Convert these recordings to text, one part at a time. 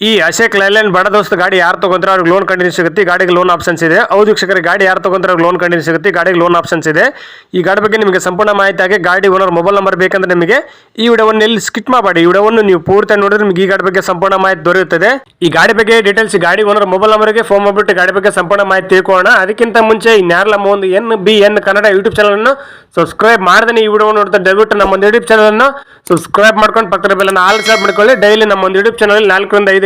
ಈ ಅಶೇಕ್ ಲೈಲ್ಯಾಂಡ್ ಬಡ ದೋಸ್ತ ಗಾಡಿ ಯಾರು ತಗೊಂಡ್ರೆ ಅವ್ರಿಗೆ ಲೋನ್ ಕಂಟಿನ್ಯೂ ಸಿಗುತ್ತೆ. ಗಾಡಿಗೆ ಲೋನ್ ಆಪ್ಷನ್ಸ್ ಇದೆ. ಹೌದು ವೀಕ್ಷಕರಿಗೆ ಗಾಡಿ ಯಾರು ತಗೊಂಡ್ರೆ ಅವ್ರಿಗೆ ಲೋನ್ ಕಂಟಿನ್ಯೂ ಸಿಗುತ್ತೆ. ಗಾಡಿಗೆ ಲೋನ್ ಆಪ್ಷನ್ಸ್ ಇದೆ. ಈ ಗಾಡಿ ಬಗ್ಗೆ ನಿಮಗೆ ಸಂಪೂರ್ಣ ಮಾಹಿತಿ ಆಗಿ ಗಾಡಿ ಓನರ್ ಮೊಬೈಲ್ ನಂಬರ್ ಬೇಕಂದ್ರೆ ನಿಮಗೆ ಈ ವಿಡಿಯೋವನ್ನು ಎಲ್ಲಿ ಸ್ಕಿಟ್ ಮಾಡಬೇಡಿ ಈ ವಿಡಿಯೋವನ್ನು ನೀವು ಪೂರ್ತಿ ನೋಡಿದ್ರೆ ನಿಮಗೆ ಈ ಗಾಡಿ ಬಗ್ಗೆ ಸಂಪೂರ್ಣ ಮಾಹಿತಿ ದೊರೆಯುತ್ತದೆ. ಈ ಗಾಡಿ ಬಗ್ಗೆ ಡೀಟೇಲ್ಸ್ ಗಾಡಿ ಓನರ್ ಮೊಬೈಲ್ ನಂಬರ್ಗೆ ಫೋನ್ ಮಾಡಿಬಿಟ್ಟು ಗಾಡಿ ಬಗ್ಗೆ ಸಂಪೂರ್ಣ ಮಾಹಿತಿ ತಿಳ್ಕೊಳ್ಳೋಣ. ಅದಕ್ಕಿಂತ ಮುಂಚೆ ನಮ್ಮ ಒಂದು N B N Kannada YouTube channel ಅನ್ನು ಸಬ್ಸ್ಕ್ರೈಬ್ ಮಾಡಿದ್ರೆ ಈ ವಿಡಿಯೋ ನೋಡ್ತಾ ದಯವಿಟ್ಟು ನಮ್ಮ ಒಂದು ಯೂಟ್ಯೂಬ್ ಚಾನಲ್ ಅನ್ನು ಸಬ್ಸ್ಕ್ರೈಬ್ ಮಾಡ್ಕೊಂಡು ಪಕ್ಕದ ಬೆಲ್ಲ ಆಲ್ ಸಬ್ ಮಾಡ್ಕೊಳ್ಳಿ. ಡೈಲಿ ನಮ್ಮ ಒಂದು ಯೂಟ್ಯೂಬ್ ಚಾನಲ್ ನಾಲ್ಕರಿಂದ ಐದು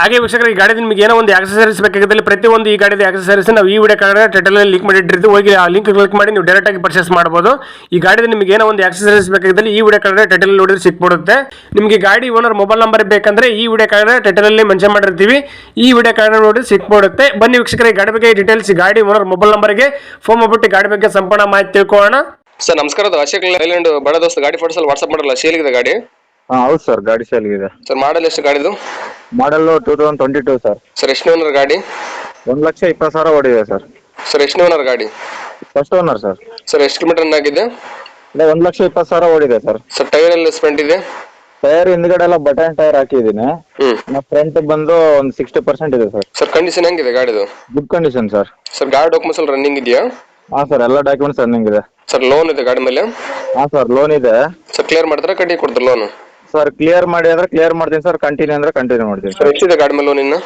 ಹಾಗೆ ವೀಕ್ಷಕರು, ಈ ಗಾಡಿ ನಿಮಗೆ ಏನೋ ಒಂದು ಆಕ್ಸಸರೀಸ್ ಬೇಕಾಗಿದ್ದಲ್ಲಿ ಪ್ರತಿಯೊಂದು ಈ ಗಾಡಿದ ಆಕ್ಸಸರೀಸ್ ನಾವು ಈ ವಿಡಿಯೋ ಕಾರ್ಡ್ ಟೈಟಲ್ ಲಿಂಕ್ ಮಾಡಿಟ್ಟಿರ್ತೀವಿ. ಹೋಗಿ ಆ ಲಿಂಕ್ ಕ್ಲಿಕ್ ಮಾಡಿ ನೀವು ಡೈರೆಕ್ಟಾಗಿ ಪರ್ಚೇಸ್ ಮಾಡಬಹುದು ಈ ಗಾಡಿದ ನಿಮಗೆ ಏನೋ ಒಂದು ಆಕ್ಸಸರೀಸ್ ಬೇಕಾಗಿದ್ದಲ್ಲಿ ಈ ವಿಡಿಯೋ ಕಾರ್ಡ್ ಟೈಟಲ್ ನೋಡಿದ್ರೆ ಸಿಕ್ಬಿಡುತ್ತೆ. ನಿಮಗೆ ಗಾಡಿ ಓನರ್ ಮೊಬೈಲ್ ನಂಬರ್ ಬೇಕಂದ್ರೆ ಈ ವಿಡಿಯೋ ಕಾರ್ಡ್ ಟೈಟಲ್ ಅಲ್ಲಿ ಮೆನ್ಷನ್ ಮಾಡಿರ್ತೀವಿ. ಈ ವಿಡಿಯೋ ಕಾರ್ಡ್ ನೋಡಿ ಸಿಕ್ಬಿಡುತ್ತೆ. ಬನ್ನಿ ವೀಕ್ಷಕರ, ಈ ಗಾಡಿ ಬಗ್ಗೆ ಡೀಟೇಲ್ಸ್ ಗಾಡಿ ಓನರ್ ಮೊಬೈಲ್ ನಂಬರ್ಗೆ ಫೋನ್ ಮಾಡ್ಬಿಟ್ಟು ಗಾಡಿ ಬಗ್ಗೆ ಸಂಪೂರ್ಣ ಮಾಹಿತಿ ತಿಳ್ಕೊಳ್ಳೋಣ. ಸರ್, ನಮಸ್ಕಾರ. ಅಶೋಕ್ ಬಡ ದೋಸ್ತ ಗಾಡಿ ಫೋಟೋಸ್ ಅಲ್ಲಿ ವಾಟ್ಸ್ಆಪ್ ಮಾಡಲ್ಲ ಇದೆ ಗಾಡಿ. ಹಾಂ ಹೌದು ಸರ್ ಗಾಡಿ ಸೇಲ್ಗಿದೆ ಸರ್ ಮಾಡೆಲ್ ಎಷ್ಟು ಗಾಡಿದು model two thousand twenty two sir sir ಎಷ್ಟು ಓನರ್ ಗಾಡಿ? ಒಂದ್ ಲಕ್ಷ ಇಪ್ಪತ್ತು ಸಾವಿರ ಓಡಿದೆ ಸರ್ ಸರ್ ಎಷ್ಟು ಓನರ್ ಗಾಡಿ? ಫಸ್ಟ್ ಓನರ್ ಸರ್ ಸರ್ ಎಷ್ಟು ಕಿಲೋಮೀಟರ್ ಆಗಿದೆ? ಇಲ್ಲ ಒಂದ್ ಲಕ್ಷ ಇಪ್ಪತ್ತು ಸಾವಿರ ಓಡಿದೆ ಸರ್ ಸರ್ ಟೈರ್ ಎಲ್ಲ ಸ್ಪೆಂಟ್ ಇದೆ? ಟೈರ್ ಹಿಂದ್ಗಡೆ ಎಲ್ಲ ಬಟನ್ ಟೈರ್ ಹಾಕಿದ್ದೀನಿ. ಹ್ಮ್. ನಮ್ಮ ಫ್ರಂಟ್ ಬಂದು ಒಂದು ಸಿಕ್ಸ್ಟಿ ಪರ್ಸೆಂಟ್ ಇದೆ ಸರ್ ಸರ್ ಕಂಡೀಷನ್ ಹೆಂಗಿದೆ ಗಾಡಿದು? ಗುಡ್ ಕಂಡೀಷನ್ ಸರ್ ಸರ್ ಗಾಡಿ ಡಾಕ್ಯುಮೆಂಟ್ಸ್ ಎಲ್ಲ ರನ್ನಿಂಗ್ ಇದೆಯಾ? ಹಾಂ ಸರ್ ಎಲ್ಲ ಡಾಕ್ಯುಮೆಂಟ್ಸ್ ರನ್ನಿಂಗ್ ಇದೆ. ಸರ್ ಲೋನ್ ಇದೆ ಗಾಡಿ ಮೇಲೆ? ಹಾಂ ಸರ್ ಲೋನ್ ಇದೆ. ಸರ್ ಕ್ಲಿಯರ್ ಮಾಡಿದ್ರೆ ಕಟ್ಟಿ ಕೊಡ್ತಾರೆ ಲೋನ್ ಸರ್ ಕ್ಲಿಯರ್ ಮಾಡಿ ಅಂದ್ರೆ ಕ್ಲಿಯರ್ ಮಾಡ್ತೀನಿ ಸರ್ ಕಂಟಿನ್ಯೂ ಅಂದ್ರೆ ಕಂಟಿನ್ಯೂ ಮಾಡ್ತೀನಿ ಸರ್. ಸರ್ ಎಷ್ಟಿದೆ ಗಾಡಿ ಮೇಲೆ ಲೋನ್ ಇನ್ನು?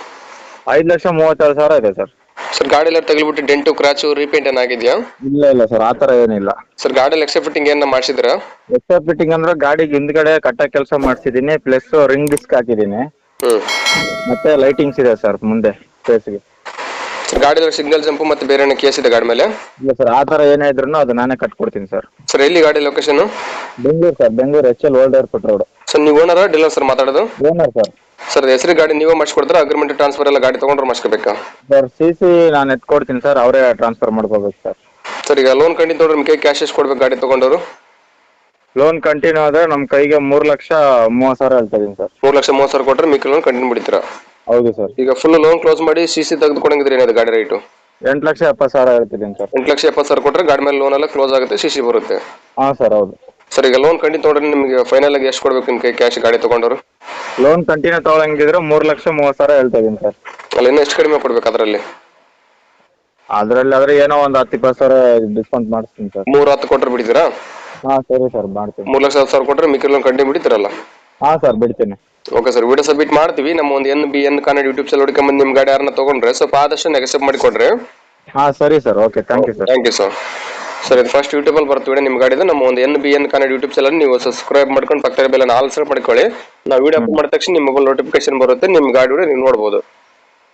ಐದು ಲಕ್ಷ ಮೂವತ್ತಾರು ಸಾವಿರ ಇದೆ ಸರ್. ಸರ್ ಗಾಡಿ ಎಲ್ಲ ತಗಲಿಬಿಟ್ಟು ಡೆಂಟು ಕ್ರಾಚು ರೀಪೇಂಟ್ ಏನಾಗಿದ್ಯಾ ಇಲ್ಲ ಇಲ್ಲ ಸರ್ ಆ ತರ ಏನಿಲ್ಲ. ಸರ್ ಗಾಡಿಯಲ್ಲಿ ಎಕ್ಸ್ಟ್ರಾ ಫಿಟ್ಟಿಂಗ್ ಏನ ಮಾಡಿಸಿದ್ರಾ? ಎಕ್ಸ್ಟ್ರಾ ಫಿಟ್ಟಿಂಗ್ ಅಂದ್ರೆ ಗಾಡಿಗೆ ಹಿಂದ್ಗಡೆ ಕಟ್ಟ ಕೆಲಸ ಮಾಡಿಸಿದ್ದೀನಿ ಪ್ಲಸ್ ರಿಂಗ್ ಡಿಸ್ಕ್ ಹಾಕಿದ್ದೀನಿ. ಹ್ಮ್. ಮತ್ತೆ ಲೈಟಿಂಗ್ಸ್ ಇದೆ ಸರ್ ಮುಂದೆ ಫೇಸ್ಗೆ ಸರ್ ಗಾಡಿ ಸಿಗ್ನಲ್ ಜಂಪ್ ಮತ್ತೆ ಬೇರೆ ಏನೋ ಕೇಸ್ ಇದೆ ಗಾಡಿ ಮೇಲೆ? ಇಲ್ಲ ಸರ್ ಆ ತರ ಏನೇ ಇದ್ರು ಅದು ನಾನೇ ಕಟ್ಕೊಡ್ತೀನಿ ಸರ್. ಸರ್ ಎಲ್ಲಿ ಗಾಡಿ location Bengaluru sir Bengaluru H L old airport road sir ನೀವು ಓನರ್ ಡೀಲರ್ ಸರ್ ಮಾತಾಡೋದು? ಓನರ್ ಸರ್ ಸರ್ ಹೆಸರು ಗಾಡಿ ನೀವೇ ಮಾಡಿಸ್ಕೊಡ್ತಾರೆ? ಅಗ್ರಿಮೆಂಟ್ ಟ್ರಾನ್ಸ್ಫರ್ ಎಲ್ಲ ಗಾಡಿ ತಗೊಂಡ್ರೆ ಮಾಡಿಸ್ಕೋಬೇಕಾ? ಸರ್ ಸಿ ಸಿ ನಾನು ಎತ್ಕೊಡ್ತೀನಿ ಸರ್ ಅವರೇ ಟ್ರಾನ್ಸ್ಫರ್ ಮಾಡ್ಕೋಬೇಕು ಸರ್ ಸರ್ ಈಗ ಲೋನ್ ಕಂಟಿನ್ಯೂ ತೊಗೊಂಡ್ರೆ ನಿಮಗೆ ಕ್ಯಾಶ್ ಎಷ್ಟು ಕೊಡ್ಬೇಕು ಗಾಡಿ ತಗೊಂಡವರು? ಲೋನ್ ಕಂಟಿನ್ಯೂ ಆದ್ರೆ ನಮ್ಮ ಕೈಗೆ ಮೂರು ಲಕ್ಷ ಮೂವತ್ತು ಸಾವಿರ ಹೇಳ್ತಾ ಇದೀನಿ ಸರ್ ಮೂರು ಲಕ್ಷ ಮೂವತ್ತು ಸಾವಿರ ಕೊಟ್ಟರೆ ಮಿಕ್ಕ ಲೋನ್ ಕಂಟಿನ್ಯೂ ಬಿಡ್ತೀರಾ ಹೌದು ಸರ್ ಈಗ ಫುಲ್ ಲೋನ್ ಕ್ಲೋಸ್ ಮಾಡಿ ಸಿ ಸಿ ತೆಗೆದು ಕೊಡಂಗಿದ್ರೆ ಏನಿದೆ ಗಾಡಿ ರೇಟ್ ಎಂಟು ಲಕ್ಷ ಎಪ್ಪತ್ತು ಸಾವಿರ ಹೇಳ್ತಿದ್ದೀನಿ ಸರ್ ಎಂಟು ಲಕ್ಷ ಎಪ್ಪತ್ತು ಸಾವಿರ ಕೊಟ್ಟರೆ ಗಾಡಿ ಮೇಲೆ ಲೋನ್ ಎಲ್ಲ ಕ್ಲೋಸ್ ಆಗುತ್ತೆ ಸಿ ಸಿ ಬರುತ್ತೆ. ಹಾಂ ಸರ್ ಹೌದು. ಸರ್ ಈಗ ಲೋನ್ ಕಂಟಿನ್ಯೂ ತೊಗೊಂಡ್ರೆ ನಿಮಗೆ ಫೈನಲ್ ಆಗಿ ಎಷ್ಟು ಕೊಡ್ಬೇಕು ನಿಮ್ಮ ಕೈ ಕ್ಯಾಶ್ ಗಾಡಿ ತಗೊಂಡವರು? ಲೋನ್ ಕಂಟಿನ್ಯೂ ತಗೊಳಂಗಿದ್ರೆ ಮೂರು ಲಕ್ಷ ಮೂವತ್ತು ಸಾವಿರ ಹೇಳ್ತಾ ಇದೀನಿ ಸರ್. ಅಲ್ಲಿ ಇನ್ನೂ ಎಷ್ಟು ಕಡಿಮೆ ಕೊಡ್ಬೇಕು ಅದರಲ್ಲಿ? ಅದರಲ್ಲಿ ಆದ್ರೆ ಏನೋ ಒಂದು ಹತ್ತು ಇಪ್ಪತ್ತು ಸಾವಿರ ಡಿಸ್ಕೌಂಟ್ ಮಾಡಿಸ್ತೀನಿ ಸರ್. ಮೂರು ಹತ್ತು ಕೊಟ್ಟರೆ ಬಿಡ್ತೀರಾ? ಹಾ ಸರಿ ಸರ್ ಮಾಡ್ತೀನಿ. ಮೂರು ಲಕ್ಷ ಹತ್ತು ಸಾವಿರ ಕೊಟ್ಟರೆ ಮಿಕ್ಕಿ ಲೋನ್ ಕಂಟಿನ್ಯೂ ಬಿಡ್ತೀರಲ್ಲ? ಹಾ ಸರ್ ಬಿಡ್ತೀನಿ. ಓಕೆ ಸರ್ ವಿಡಿಯೋ ಸಬ್ಮಿಟ್ ಮಾಡ್ತೀವಿ. ನಮ್ಮ ಒಂದು N B N Kannada YouTube channel ಹುಡ್ಕೊಂಬಂದು ನಿಮ್ಮ ಗಾಡಿ ಯಾರನ್ನ ತಗೊಂಡ್ರೆ ಸ್ವಲ್ಪ ಆದಷ್ಟು ಎಕ್ಸೆಪ್ಟ್ ಮಾಡಿ ಕೊಡ್ರಿ ಹಾ ಸರಿ sir. Okay thank you sir thank you sir sir ಇದು ಫಸ್ಟ್ ಯೂಟ್ಯೂಬಲ್ಲಿ ಬರ್ತೀವಿ ನಿಮ್ ಗಾಡಿದು ನಮ್ಮ ಒಂದು N B N Kannada YouTube channel ನೀವು ಸಬ್ಸ್ಕ್ರೈಬ್ ಮಾಡ್ಕೊಂಡು ಪಕ್ಕದ ಬೆಲ್ಲ ಆಲ್ ಸೆಟ್ ಮಾಡ್ಕೊಳ್ಳಿ. ನಾವು ವಿಡಿಯೋ ಅಪ್ಲೋಡ್ ಮಾಡಿದ ತಕ್ಷಣ ನಿಮ್ಮ ನೋಟಿಫಿಕೇಶನ್ ಬರುತ್ತೆ. ನಿಮ್ ಗಾಡಿ ವಿಡಿಯೋ ನೀವು ನೋಡ್ಬೋದು.